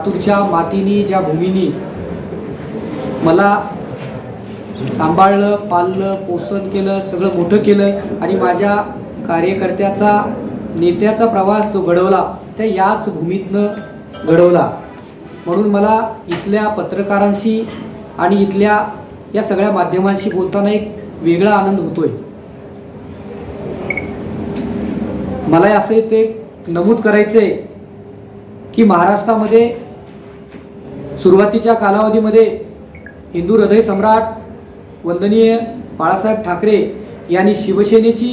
लातूरच्या मातीनी ज्या भूमीनी मला सांभाळलं पाळलं पोषण केलं सगळं मोठं केलं आणि माझ्या कार्यकर्त्याचा नेत्याचा प्रवास जो घडवला त्या याच भूमीतनं घडवला. म्हणून मला इथल्या पत्रकारांशी आणि इथल्या या सगळ्या माध्यमांशी बोलताना एक वेगळा आनंद होतोय. मला असं ते नमूद करायचं आहे की महाराष्ट्रामध्ये सुरुवातीच्या कालावधीमध्ये हिंदू हृदय सम्राट वंदनीय बाळासाहेब ठाकरे यांनी शिवसेनेची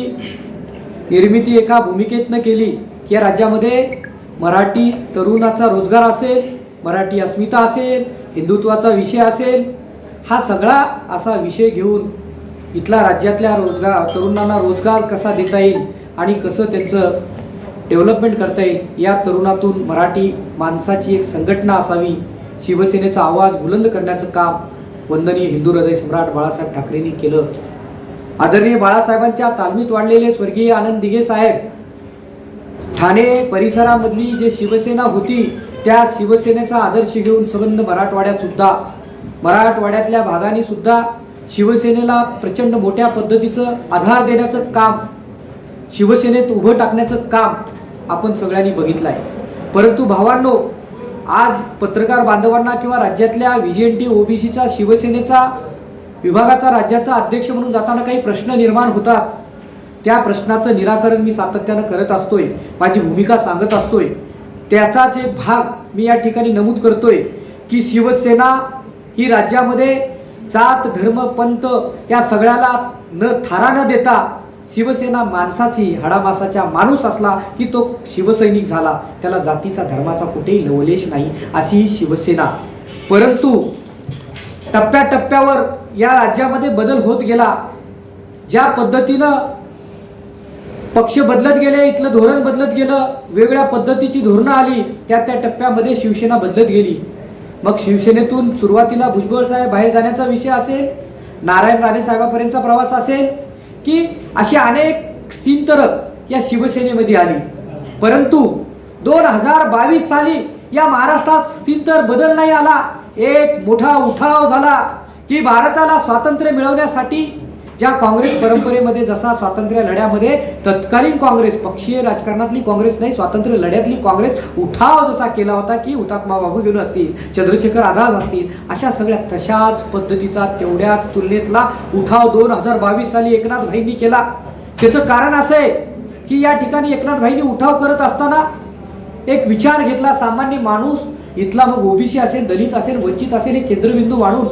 निर्मिती एका भूमिकेतनं केली की या राज्यामध्ये मराठी तरुणाचा रोजगार असेल मराठी अस्मिता असेल हिंदुत्वाचा विषय असेल हा सगळा असा विषय घेऊन इथला राज्यातल्या रोजगार तरुणांना रोजगार कसा देता येईल आणि कसं त्यांचं डेव्हलपमेंट करता येईल या तरुणातून मराठी माणसाची एक संघटना असावी शिवसेनेचा आवाज बुलंद करण्याचं काम वंदनीय हिंदू हृदय सम्राट बाळासाहेब ठाकरेंनी केलं. आदरणीय बाळासाहेबांच्या तालमीत वाढलेले स्वर्गीय आनंद दिघे साहेब ठाणे परिसरामधली जे शिवसेना होती त्या शिवसेनेचा आदर्श घेऊन संबंध मराठवाड्यात सुद्धा मराठवाड्यातल्या भागाने सुद्धा शिवसेनेला प्रचंड मोठ्या पद्धतीचं आधार देण्याचं काम शिवसेनेत उभं टाकण्याचं काम आपण सगळ्यांनी बघितलं आहे परंतु भावांनो आज पत्रकार बांधवांना किंवा राज्यातल्या व्ही एन टी ओबीसीचा शिवसेनेचा विभागाचा राज्याचा अध्यक्ष म्हणून जाताना काही प्रश्न निर्माण होतात. त्या प्रश्नाचं निराकरण मी सातत्यानं करत असतोय. माझी भूमिका सांगत असतोय. त्याचाच एक भाग मी या ठिकाणी नमूद करतोय की शिवसेना ही राज्यामध्ये जात धर्म पंथ या सगळ्याला न थारा न देता शिवसेना माणसाची हाडामासाचा माणूस असला की तो शिवसैनिक झाला. त्याला जातीचा धर्माचा कुठेही लवलेश नाही अशी ही शिवसेना. परंतु टप्प्याटप्प्यावर या राज्यामध्ये बदल होत गेला. ज्या पद्धतीनं पक्ष बदलत गेले इथलं धोरण बदलत गेलं वेगळ्या पद्धतीची धोरणं आली त्या त्या टप्प्यामध्ये शिवसेना बदलत गेली. मग शिवसेनेतून सुरुवातीला भुजबळ साहेब बाहेर जाण्याचा विषय असेल नारायण राणे साहेबापर्यंतचा प्रवास असेल की अशी अनेक स्थिंतरक या शिवसेनेमध्ये आली. परंतु दोन हजार बावीस साली या महाराष्ट्रात स्थिंतर बदल नाही आला. एक मोठा उठाव झाला की भारताला स्वातंत्र्य मिळवण्यासाठी ज्या काँग्रेस परंपरेमध्ये जसा स्वातंत्र्य लढ्यामध्ये तत्कालीन काँग्रेस पक्षीय राजकारणातली काँग्रेस नाही स्वातंत्र्य लढ्यातली काँग्रेस उठाव जसा केला होता की हुतात्मा बाबू गेलो असतील चंद्रशेखर आझाद असतील अशा सगळ्या तशाच पद्धतीचा तेवढ्याच तुलनेतला उठाव दोन हजार बावीस साली एकनाथ भाईंनी केला. त्याचं कारण असं आहे की या ठिकाणी एकनाथ भाईंनी उठाव करत असताना एक विचार घेतला सामान्य माणूस इथला मग ओबीसी असेल दलित असेल वंचित असेल हे केंद्रबिंदू मानून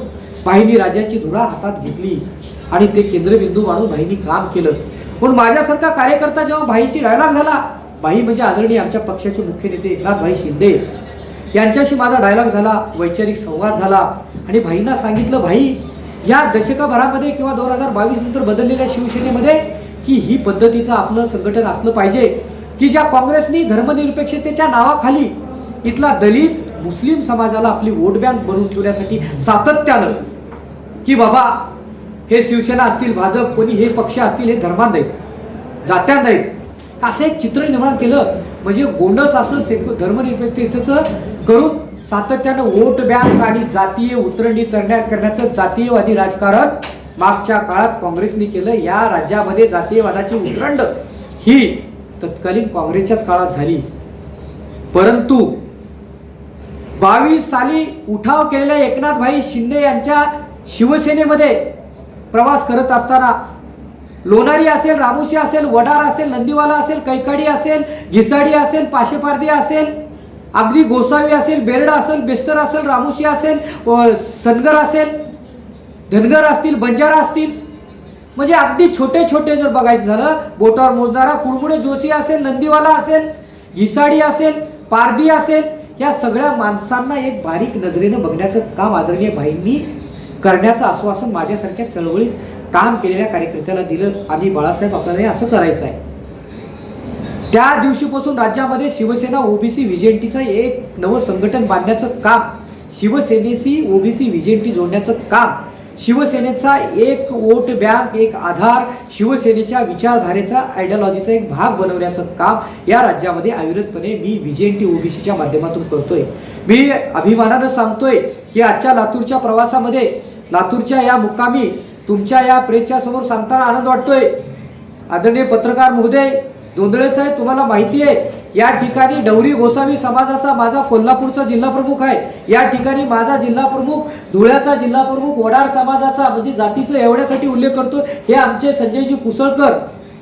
भाईंनी राज्याची धुरा हातात घेतली. आणि ते केंद्रबिंदू मानून भाईंनी काम केलं. पण माझ्यासारखा कार्यकर्ता जेव्हा भाईशी डायलॉग झाला भाई म्हणजे आदरणीय आमच्या पक्षाचे मुख्य नेते एकनाथ भाई शिंदे. यांच्याशी माझा डायलॉग झाला वैचारिक संवाद झाला आणि भाईंना सांगितलं भाई या दशकभरामध्ये किंवा दोन हजार बावीस नंतर बदललेल्या शिवसेनेमध्ये की ही पद्धतीचं आपलं संघटन असलं पाहिजे की ज्या काँग्रेसनी धर्मनिरपेक्षतेच्या नावाखाली इथला दलित मुस्लिम समाजाला आपली वोट बँक बनवून ठेवण्यासाठी सातत्यानं की बाबा हे शिवसेना असतील भाजप कोणी हे पक्ष असतील हे धर्मांध आहेत जात्यांध आहेत. असं एक चित्र निर्माण केलं म्हणजे गोंडस असं सेक धर्मनिरपेक्षतेचं करून सातत्यानं वोट बँक आणि जातीय उतरंडी करण्या करण्याचं जातीयवादी राजकारण मागच्या काळात काँग्रेसने केलं. या राज्यामध्ये जातीयवादाची उतरंड ही तत्कालीन काँग्रेसच्याच काळात झाली. परंतु बावीस साली उठाव केलेल्या एकनाथभाई शिंदे यांच्या शिवसेनेमध्ये प्रवास करत असताना लोणारी असेल रामोशी असेल वडार असेल नंदीवाला असेल कैकाडी असेल घिसाडी असेल पाशेपारदी असेल अगदी गोसावी असेल बेरडा असेल बेस्तर असेल रामोशी असेल सनगर असेल धनगर असतील बंजारा असतील म्हणजे अगदी छोटे छोटे जर बघायचं झालं बोटावर मोजणारा कुडमुडे जोशी असेल नंदीवाला असेल घिसाडी असेल पारदी असेल या सगळ्या माणसांना एक बारीक नजरेनं बघण्याचं काम आदरणीय भाईंनी करण्याचं आश्वासन माझ्यासारख्या चळवळीत काम केलेल्या कार्यकर्त्याला दिलं. आणि बाळासाहेब आपल्याला हे असं करायचं आहे. त्या दिवशीपासून राज्यामध्ये शिवसेना ओबीसी व्हिजेंटीचं एक नवं संघटन बांधण्याचं काम. शिवसेनेशी ओबीसी व्हिजेंटी जोडण्याचं काम. शिवसेनेचा एक वोट बँक एक आधार शिवसेनेच्या विचारधारेचा आयडियॉलॉजीचा एक भाग बनवण्याचं काम या राज्यामध्ये अविरतपणे मी व्हीजेएनटी ओबीसीच्या माध्यमातून करतोय. मी अभिमानानं सांगतोय की आजच्या लातूरच्या प्रवासामध्ये लातूरच्या या मुक्कामी तुमच्या या प्रेसच्या समोर सांगताना आनंद वाटतोय. आदरणीय पत्रकार महोदय जोंधळे साहेब तुम्हाला माहिती आहे या ठिकाणी डवरी गोसावी समाजाचा माझा कोल्हापूरचा जिल्हा प्रमुख आहे. या ठिकाणी माझा जिल्हा प्रमुख धुळ्याचा जिल्हा प्रमुख वडार समाजाचा म्हणजे जातीचं एवढ्यासाठी उल्लेख करतो हे आमचे संजयजी कुसळकर.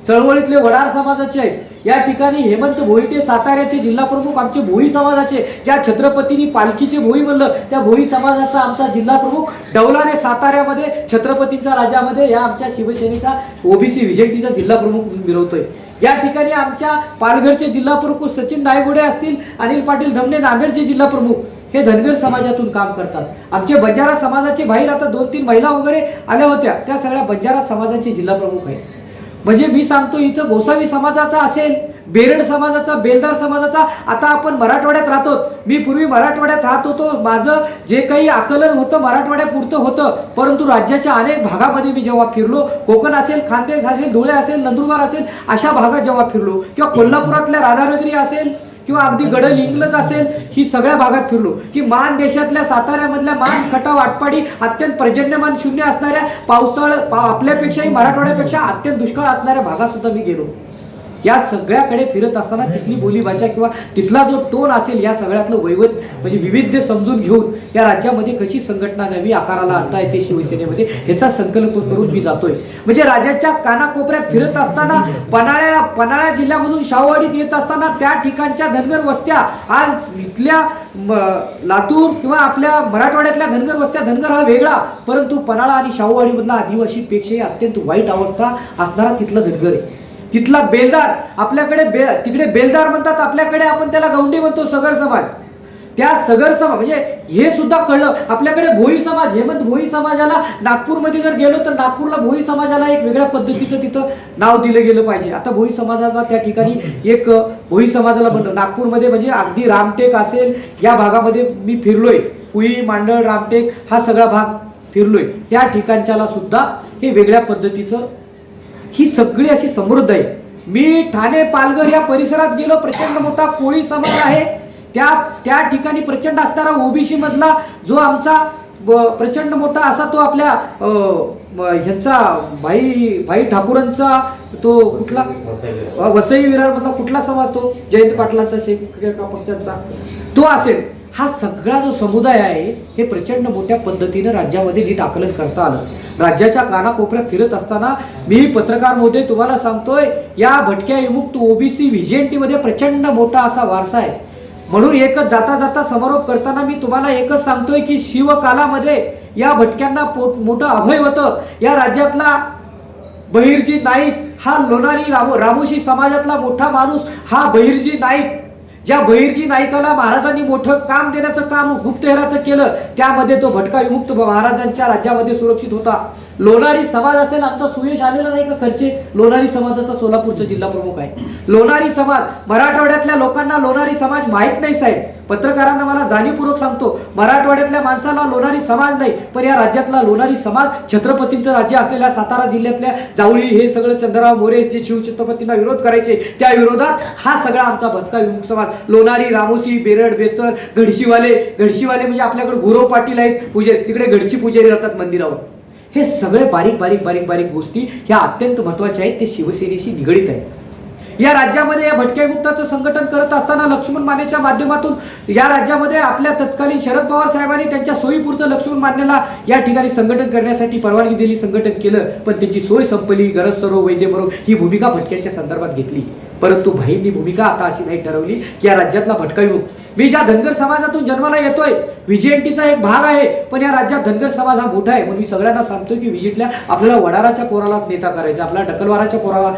चळवळीतले वडार समाजाचे आहेत. या ठिकाणी हेमंत भोईटे साताऱ्याचे जिल्हा प्रमुख आमचे भोई समाजाचे ज्या छत्रपतींनी पालखीचे भोई म्हणलं त्या भोई समाजाचा आमचा जिल्हा प्रमुख डौलाने साताऱ्यामध्ये छत्रपतींच्या राजामध्ये या आमच्या शिवसेनेचा ओबीसी विजेटीचा जिल्हा प्रमुख मिळवतोय मिरवतोय. या ठिकाणी आमच्या पालघरचे जिल्हा प्रमुख सचिन दायगोडे असतील अनिल पाटील धमणे नांदेडचे जिल्हा प्रमुख हे धनगर समाजातून काम करतात. आमचे बंजारा समाजाचे बाहेर आता दोन तीन महिला वगैरे आल्या होत्या त्या सगळ्या बंजारा समाजाचे जिल्हा प्रमुख आहेत. म्हणजे मी सांगतो इथं गोसावी समाजाचा असेल बेरड समाजाचा बेलदार समाजाचा आता आपण मराठवाड्यात राहतो. मी पूर्वी मराठवाड्यात राहत होतो. माझं जे काही आकलन होतं मराठवाड्यापुरतं होतं. परंतु राज्याच्या अनेक भागामध्ये मी जेव्हा फिरलो कोकण असेल खानदेश असेल धुळे असेल नंदुरबार असेल अशा भागात जेव्हा फिरलो किंवा कोल्हापुरातल्या राधानगरी असेल किंवा अगदी गडल इंग्लज असेल ही सगळ्या भागात फिरलो. की मान देशातल्या साताऱ्यामधल्या मान खटाव आटपाडी अत्यंत पर्जन्यमान शून्य असणाऱ्या पावसाळ पा- आपल्यापेक्षाही मराठवाड्यापेक्षा अत्यंत दुष्काळ असणाऱ्या भागात सुद्धा मी गेलो. या सगळ्याकडे फिरत असताना तिथली बोलीभाषा किंवा तिथला जो टोन असेल या सगळ्यातलं वैवध म्हणजे विविध्य समजून घेऊन या राज्यामध्ये कशी संघटना नवी आकाराला आणता येते शिवसेनेमध्ये ह्याचा संकल्प करून मी जातोय. म्हणजे राज्याच्या कानाकोपऱ्यात फिरत असताना पन्हाळ्या पन्हाळ्या जिल्ह्यामधून शाहूवाडीत येत असताना त्या ठिकाणच्या धनगर वस्त्या आज इथल्या लातूर किंवा आपल्या मराठवाड्यातल्या धनगर वस्त्या धनगर हा वेगळा परंतु पन्हाळा आणि शाहूवाडीमधला आदिवासीपेक्षाही अत्यंत वाईट अवस्था असणारा तिथला धनगर आहे. तिथला बेलदार आपल्याकडे बे तिकडे बेलदार म्हणतात आपल्याकडे आपण त्याला गौंडी म्हणतो सगर समाज. त्या सगर समाज म्हणजे हे सुद्धा कळलं. आपल्याकडे भोई समाज हेमंत भोई समाजाला नागपूरमध्ये जर गेलो तर नागपूरला भोई समाजाला एक वेगळ्या पद्धतीचं तिथं नाव दिलं गेलं पाहिजे. आता भोई समाजाला त्या ठिकाणी एक भोई समाजाला म्हणलं नागपूरमध्ये म्हणजे अगदी रामटेक असेल या भागामध्ये मी फिरलोय. कुई मांडळ रामटेक हा सगळा भाग फिरलोय. त्या ठिकाणच्याला सुद्धा हे वेगळ्या पद्धतीचं ही सगळी अशी समृद्ध आहे. मी ठाणे पालघर या परिसरात गेलो प्रचंड मोठा कोळी समाज आहे. त्या त्या ठिकाणी प्रचंड असणारा ओबीसी मधला जो आमचा प्रचंड मोठा असा तो आपल्या ह्यांचा भाई भाई ठाकूरांचा तो कुठला? वसई विरार. मधला कुठला समाज तो? जयंत पाटलांचा शेख पक्षांचा तो असेल. हा सगळा जो समुदाय आहे हे प्रचंड मोठ्या पद्धतीनं राज्यामध्ये नीट आकलन करता आलं. राज्याच्या कानाकोपऱ्यात फिरत असताना मी पत्रकार महोदय तुम्हाला सांगतोय या भटक्या विमुक्त ओबीसी व्हिजेंटीमध्ये प्रचंड मोठा असा वारसा आहे. म्हणून एकच जाता जाता समारोप करताना मी तुम्हाला एकच सांगतोय की शिवकालामध्ये या भटक्यांना मोठं अभय होतं. या राज्यातला बहिर्जी नाईक हा लोणारी रामो रामोशी समाजातला मोठा माणूस हा बहिर्जी नाईक ज्या बहिरजी नाईकाला महाराजांनी मोठं काम देण्याचं काम गुप्तहेराचं केलं त्यामध्ये तो भटका विमुक्त महाराजांच्या राज्यामध्ये सुरक्षित होता. लोणारी समाज असेल आमचा सुयश आलेला नाही का खर्चे? लोणारी समाजाचा सोलापूरचा जिल्हा प्रमुख आहे. लोणारी समाज मराठवाड्यातल्या लोकांना लोणारी समाज माहीत नाही साहेब. पत्रकारांना मला जाणीवपूर्वक सांगतो मराठवाड्यातल्या माणसाला लोणारी समाज नाही पण या राज्यातला लोणारी समाज छत्रपतींचं राज्य असलेल्या सातारा जिल्ह्यातल्या जावळी हे सगळं चंद्रराव मोरे जे शिवछत्रपतींना विरोध करायचे त्या विरोधात हा सगळा आमचा भटका विमुख समाज. लोणारी रामोशी बेरड बेस्तर घडशीवाले घडशीवाले म्हणजे आपल्याकडे गुरव पाटील आहेत पुजारी तिकडे घडशी पुजारी राहतात मंदिरावर. हे सगळे बारीक बारीक बारीक बारीक गोष्टी ह्या अत्यंत महत्त्वाच्या आहेत ते शिवसेनेशी निगडीत आहेत. या राज्यामध्ये या भटक्या मुक्ताचं संघटन करत असताना लक्ष्मण मानेच्या माध्यमातून या राज्यामध्ये आपल्या तत्कालीन शरद पवार साहेबांनी त्यांच्या सोयीपुरतं लक्ष्मण मानेला या ठिकाणी संघटन करण्यासाठी परवानगी दिली संघटन केलं पण त्यांची सोय संपली गरज सरो वैद्य बरो ही भूमिका भटक्यांच्या संदर्भात घेतली. परंतु भाईंनी भूमिका आता अशी नाही ठरवली की या राज्यातला भटकायुक्त मी ज्या धनगर समाजातून जन्माला येतोय व्हिजेंटीचा एक भाग आहे पण या राज्यात धनगर समाज हा मोठा आहे. म्हणून मी सगळ्यांना सांगतो की विजेटल्या आपल्याला वडाराच्या पोराला नेता करायचा आपल्याला ढकलवाराच्या पोराला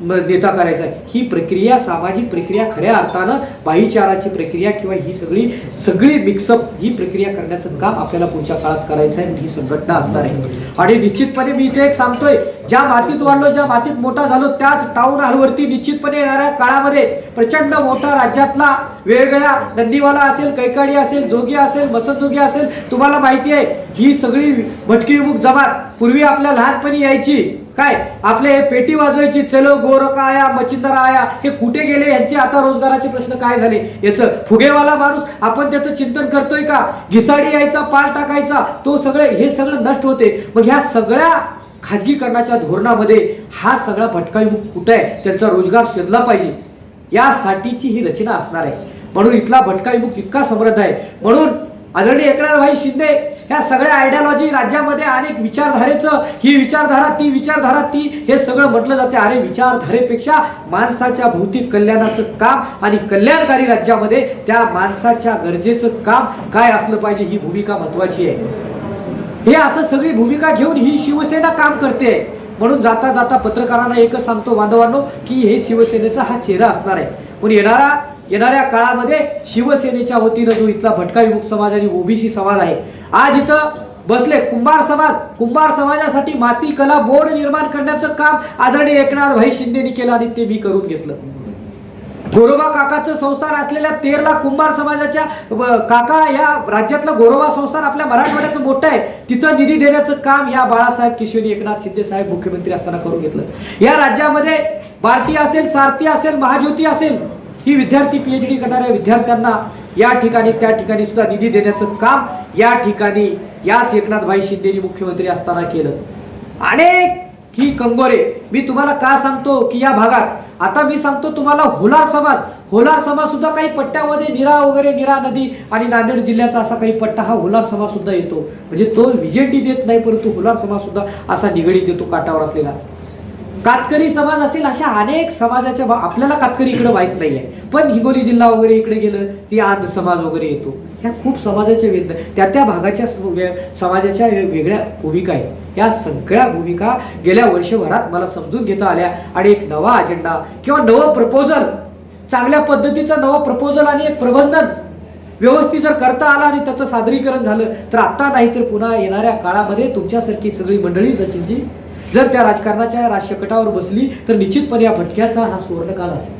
नेता करायचा आहे ही प्रक्रिया सामाजिक प्रक्रिया खऱ्या अर्थानं भाईचाराची प्रक्रिया किंवा ही सगळी सगळी मिक्सअप ही प्रक्रिया करण्याचं काम आपल्याला पुढच्या काळात करायचं आहे. ही संघटना असणार आहे. आणि निश्चितपणे मी इथे एक सांगतोय ज्या मातीत वाढलो ज्या मातीत मोठा झालो त्याच टाऊन हॉलवरती निश्चितपणे येणाऱ्या काळामध्ये प्रचंड मोठा राज्यातला वेगवेगळ्या नंदीवाला असेल कैकाडी असेल जोगी असेल मसतजोगी असेल तुम्हाला माहिती आहे ही सगळी भटकी विमुख जमात पूर्वी आपल्या लहानपणी यायची. काय? आपले हे पेटी वाजवायची चलो गोरका आया मच्छिंदर आया हे कुठे गेले? यांचे आता रोजगाराचे प्रश्न काय झाले? याचं फुगेवाला माणूस आपण त्याचं चिंतन करतोय का? घिसाडी यायचा पाल टाकायचा तो सगळे हे सगळं नष्ट होते. मग ह्या सगळ्या खाजगीकरणाच्या धोरणामध्ये हा सगळा भटकाईमुख कुठं कुठे आहे? त्यांचा रोजगार शोधला पाहिजे. यासाठीची ही रचना असणार आहे. म्हणून इथला भटकाईमुख इतका समृद्ध आहे. म्हणून आदरणीय एकनाथभाई शिंदे ह्या सगळ्या आयडियॉलॉजी राज्यामध्ये अनेक विचारधारेचं ही विचारधारा ती विचारधारा ती हे सगळं म्हटलं जाते. अरे विचारधारेपेक्षा माणसाच्या भौतिक कल्याणाचं काम आणि कल्याणकारी राज्यामध्ये त्या माणसाच्या गरजेचं काम काय असलं पाहिजे ही भूमिका महत्वाची आहे. हे असं सगळी भूमिका घेऊन ही शिवसेना काम करते. म्हणून जाता जाता पत्रकारांना एकच सांगतो बांधवांनो की हे शिवसेनेचा हा चेहरा असणार आहे. पण येणारा येणाऱ्या काळामध्ये शिवसेनेच्या वतीनं जो इथला भटका विमुक्त समाज आणि ओबीसी समाज आहे आज इथं बसले कुंभार समाज कुंभार समाजासाठी माती कला बोर्ड निर्माण करण्याचं काम आदरणीय एकनाथ भाई शिंदेनी केलं आणि ते मी करून घेतलं. गोरोबा काकाचं संस्थान असलेल्या तेरला कुंभार समाजाच्या काका या राज्यातलं गोरोबा संस्थान आपल्या मराठवाड्याचं मोठं आहे तिथं निधी देण्याचं काम या बाळासाहेब किशोरी एकनाथ शिंदे साहेब मुख्यमंत्री असताना करून घेतलं. या राज्यामध्ये भारती असेल सारथी असेल महाज्योती असेल ही विद्यार्थी पीएचडी करणाऱ्या विद्यार्थ्यांना या ठिकाणी त्या ठिकाणी सुद्धा निधी देण्याचं काम या ठिकाणी याच एकनाथभाई शिंदेनी मुख्यमंत्री असताना केलं. अनेक ही कंगोरे मी तुम्हाला का सांगतो की या भागात आता मी सांगतो तुम्हाला होलार समाज होलार समाज सुद्धा काही पट्ट्यामध्ये निरा वगैरे निरा नदी आणि नांदेड जिल्ह्याचा असा काही पट्टा हा होलार समाज सुद्धा येतो. म्हणजे तो विजेंडी देत नाही परंतु होलार समाज सुद्धा असा निगडीत येतो काठावर असलेला. कातकरी समाज असेल अशा अनेक समाजाच्या भा- आपल्याला कातकरी इकडे माहीत नाही आहे पण हिंगोली जिल्हा वगैरे इकडे गेलं ती आद समाज वगैरे येतो. ह्या खूप समाजाच्या वेद त्या त्या भागाच्या समाजाच्या वेगळ्या भूमिका आहेत. या सगळ्या भूमिका गेल्या वर्षभरात मला समजून घेता आल्या. आणि एक नवा अजेंडा किंवा नवं प्रपोजल चांगल्या पद्धतीचं नवं प्रपोजल आणि एक प्रबंधन व्यवस्थित जर करता आला आणि त्याचं सादरीकरण झालं तर आता नाही तर पुन्हा येणाऱ्या काळामध्ये तुमच्यासारखी सगळी मंडळी सचिनजी जर त्या राजकारणाच्या राजशकटावर बसली तर निश्चितपणे या भटक्याचा हा सुवर्णकाल असेल.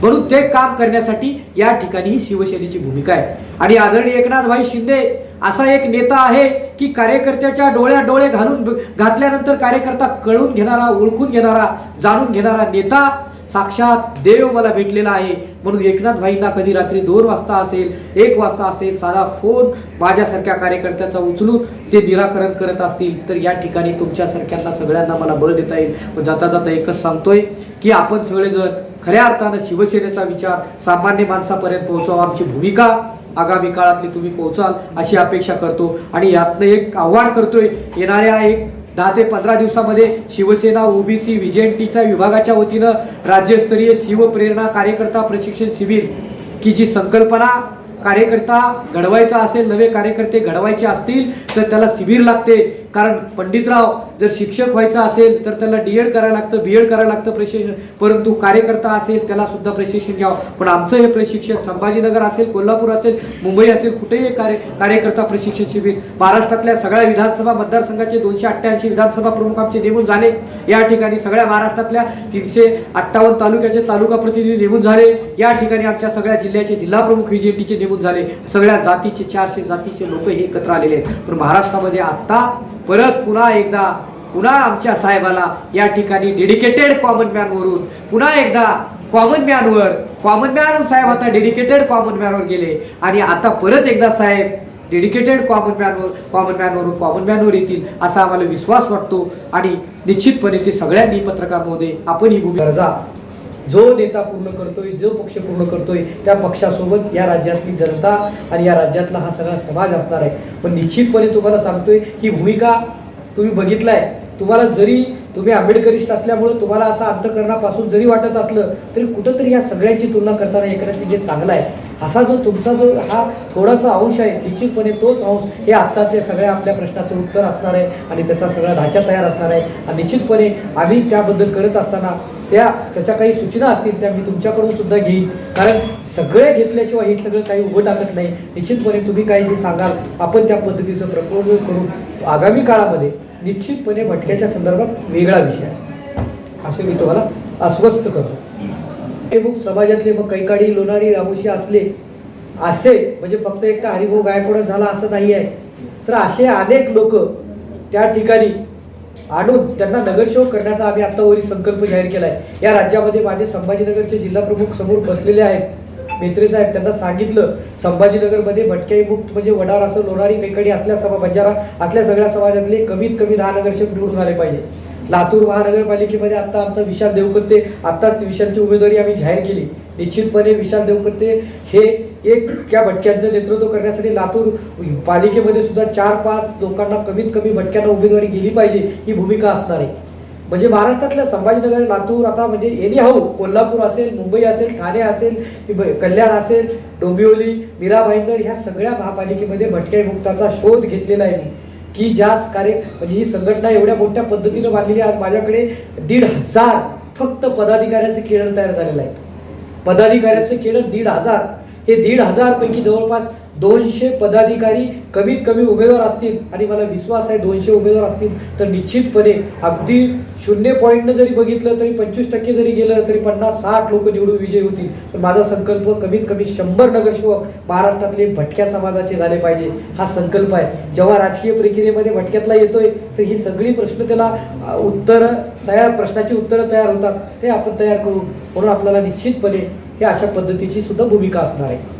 म्हणून ते काम करण्यासाठी या ठिकाणी ही शिवसेनेची भूमिका आहे. आणि आदरणीय एकनाथभाई शिंदे असा एक नेता आहे की कार्यकर्त्याच्या डोळ्या डोळे घालून घातल्यानंतर कार्यकर्ता कळून घेणारा ओळखून घेणारा जाणून घेणारा नेता साक्षात देव मला भेटलेला आहे. म्हणून एकनाथ भाईंना कधी रात्री दोन वाजता असेल एक वाजता असेल साधा फोन माझ्यासारख्या कार्यकर्त्याचा उचलून ते निराकरण करत असतील तर या ठिकाणी तुमच्यासारख्यांना सगळ्यांना मला बळ देता येईल. पण जाता जाता एकच सांगतोय की आपण सगळेजण खऱ्या अर्थानं शिवसेनेचा विचार सामान्य माणसापर्यंत पोहोचवा. आमची भूमिका आगामी काळातली तुम्ही पोहोचाल अशी अपेक्षा करतो. आणि यातनं एक आव्हान करतोय येणाऱ्या एक दहा ते पंधरा दिवसामध्ये शिवसेना ओबीसी विजेएनटीच्या विभागाच्या वतीनं राज्यस्तरीय शिवप्रेरणा कार्यकर्ता प्रशिक्षण शिबिर की जी संकल्पना कार्यकर्ता घडवायचा असेल नवे कार्यकर्ते घडवायचे असतील तर त्याला शिबिर लागते. कारण पंडितराव जर शिक्षक व्हायचा असेल तर त्याला डी एड करायला लागतं बी एड करायला लागतं प्रशिक्षण. परंतु कार्यकर्ता असेल त्याला सुद्धा प्रशिक्षण घ्यावं. पण आमचं हे प्रशिक्षण संभाजीनगर असेल कोल्हापूर असेल मुंबई असेल कुठेही कार्य कार्यकर्ता प्रशिक्षण शिबिर. महाराष्ट्रातल्या सगळ्या विधानसभा मतदारसंघाचे दोनशे अठ्ठ्याऐंशी विधानसभा प्रमुख आमचे नेमून झाले. या ठिकाणी सगळ्या महाराष्ट्रातल्या तीनशे अठ्ठावन्न तालुक्याचे तालुका प्रतिनिधी नेमून झाले. या ठिकाणी आमच्या सगळ्या जिल्ह्याचे जिल्हा प्रमुख विजेटीचे नेमून झाले. सगळ्या जातीचे चारशे जातीचे लोक हे एकत्र आलेले आहेत. पण महाराष्ट्रामध्ये आत्ता परत पुन्हा एकदा पुन्हा आमच्या साहेबाला या ठिकाणी डेडिकेटेड कॉमन मॅनवरून पुन्हा एकदा कॉमन मॅनवर कॉमन मॅन साहेब आता डेडिकेटेड कॉमन मॅनवर गेले. आणि आता परत एकदा साहेब डेडिकेटेड कॉमन मॅनवर कॉमन मॅनवरून कॉमन मॅनवर येतील असा आम्हाला विश्वास वाटतो. आणि निश्चितपणे ते सगळ्यांनी पत्रकार महोदय आपण ही भूमिका गरजा जो नेता पूर्ण करतोय जो पक्ष पूर्ण करतोय त्या पक्षासोबत या राज्यातली जनता आणि या राज्यातला हा सगळा समाज असणार आहे. पण निश्चितपणे तुम्हाला सांगतोय ही भूमिका तुम्ही बघितलाय. तुम्हाला जरी तुम्ही आंबेडकरिस्ट असल्यामुळे तुम्हाला असं अंतकरणापासून जरी वाटत असलं तरी कुठंतरी या सगळ्यांची तुलना करताना एकनाथ जे चांगला आहे असा जो तुमचा जो हा थोडासा अंश आहे निश्चितपणे तोच अंश हे आत्ताचे सगळ्या आपल्या प्रश्नाचं उत्तर असणार आहे आणि त्याचा सगळा ढाचा तयार असणार आहे. आणि निश्चितपणे आम्ही त्याबद्दल करत असताना त्या त्याच्या काही सूचना असतील त्या मी तुमच्याकडून सुद्धा घेईन. कारण सगळे घेतल्याशिवाय हे सगळं काही उभं टाकत नाही. निश्चितपणे तुम्ही काही जे सांगाल आपण त्या पद्धतीचं प्रपोजल करून आगामी काळामध्ये निश्चितपणे भटक्याच्या संदर्भात वेगळा विषय आहे. असे मी तुम्हाला अस्वस्थ करतो. हे मग समाजातले मग कैकाडी लोणारी रामोशी असले असे म्हणजे फक्त एकटा हरिभाऊ गायकवाड झाला असं नाही आहे तर असे अनेक लोक त्या ठिकाणी आणून त्यांना नगरसेवक करण्याचा आम्ही आत्तावरी संकल्प जाहीर केला आहे या राज्यामध्ये माझे संभाजीनगरचे जिल्हा प्रमुख समोर बसलेले आहेत. मेत्रे साहेब त्यांना सांगितलं संभाजीनगरमध्ये भटक्याई मुक्त म्हणजे वडार असं लोणारी पेकडी असल्या सभा बंजारा असल्या सगळ्या समाजातले कमीत कमी दहा नगरसेवक निवडून आले पाहिजे. लातूर महानगरपालिकेमध्ये आता आमचा विशाल देवकत्ते आत्ताच विशालची उमेदवारी आम्ही जाहीर केली. निश्चितपणे विशाल देवकत्ते हे एक त्या भटक्यांचं नेतृत्व करण्यासाठी लातूर पालिकेमध्ये सुद्धा चार पाच लोकांना कमीत कमी भटक्यांना उमेदवारी गेली पाहिजे ही भूमिका असणार आहे. म्हणजे महाराष्ट्रातल्या संभाजीनगर लातूर आता म्हणजे एनी हाऊ कोल्हापूर असेल मुंबई असेल ठाणे असेल ब- कल्याण असेल डोंबिवली मीरा भाईंदर ह्या सगळ्या महापालिकेमध्ये भटक्या मुक्ताचा शोध घेतलेला आहे की ज्यास कार्य म्हणजे ही संघटना एवढ्या मोठ्या पद्धतीनं बांधलेली आहे. आज माझ्याकडे दीड हजार फक्त पदाधिकाऱ्याचे केळं तयार झालेलं आहे पदाधिकाऱ्याचे केळं दीड हजार हे दीड हजारपैकी जवळपास दोनशे पदाधिकारी कमीत कमी उमेदवार असतील. आणि मला विश्वास आहे दोनशे उमेदवार असतील तर निश्चितपणे अगदी शून्य पॉईंटनं जरी बघितलं तरी पंचवीस टक्के जरी गेलं तरी पन्नास साठ लोक निवडून विजयी होतील. पण माझा संकल्प कमीत कमी शंभर नगरसेवक महाराष्ट्रातले भटक्या समाजाचे झाले पाहिजे. हा संकल्प आहे. जेव्हा राजकीय प्रक्रियेमध्ये भटक्यातला येतोय तर ही सगळी प्रश्न त्याला उत्तरं तयार प्रश्नाची उत्तरं तयार होतात. ते आपण तयार करू. म्हणून आपल्याला निश्चितपणे हे अशा पद्धतीची सुद्धा भूमिका असणार आहे.